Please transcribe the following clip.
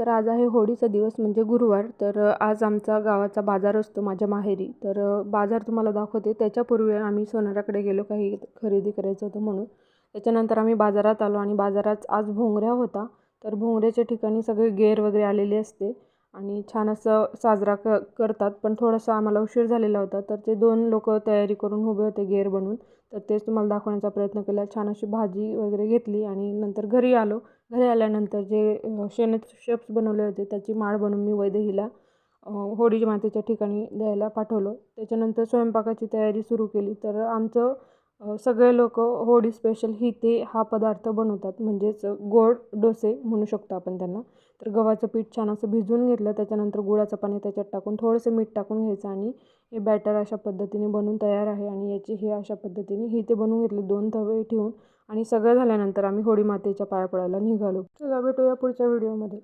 तर आज आहे होळीचा दिवस म्हणजे गुरुवार. तर आज आमचा गावाचा बाजार असतो माझ्या माहेरी. तर बाजार तुम्हाला दाखवते. त्याच्यापूर्वी आम्ही सोनाराकडे गेलो काही खरेदी करायचं होतं म्हणून. त्याच्यानंतर आम्ही बाजारात आलो आणि बाजारात आज भोंगऱ्या होता. तर भोंगऱ्याच्या ठिकाणी सगळे गेर वगैरे आलेले असते. आणि छान असं साजरा क करतात. पण थोडासा आम्हाला उशीर झालेला होता तर ते दोन लोक तयारी करून उभे होते गेर बनवून. तर तेच तुम्हाला दाखवण्याचा प्रयत्न केला. छान अशी भाजी वगैरे घेतली आणि नंतर घरी आलो. घरी आल्यानंतर जे शेणाचे शेप्स बनवले होते त्याची माळ बनवून मी वैदेहीला होळी मातेच्या ठिकाणी द्यायला पाठवलं. त्याच्यानंतर स्वयंपाकाची तयारी सुरू केली. तर आमचं सगळे लोक होळी स्पेशल ही ते हा पदार्थ बनवतात. म्हणजेच गोड डोसे म्हणू शकतो आपण त्यांना. तर गव्हाचं पीठ छान असं भिजवून घेतलं त्याच्यानंतर गुळाचं पाणी त्याच्यात टाकून थोडंसं मीठ टाकून घ्यायचं आणि हे बॅटर अशा पद्धतीने बनवून तयार आहे आणि याची हे अशा पद्धतीने ही ते बनवून घेतले दोन तवे ठेवून. आणि सगळं झाल्यानंतर आम्ही होळी मातेच्या पाया पडायला निघालो. चला भेटूया पुढच्या व्हिडिओमध्ये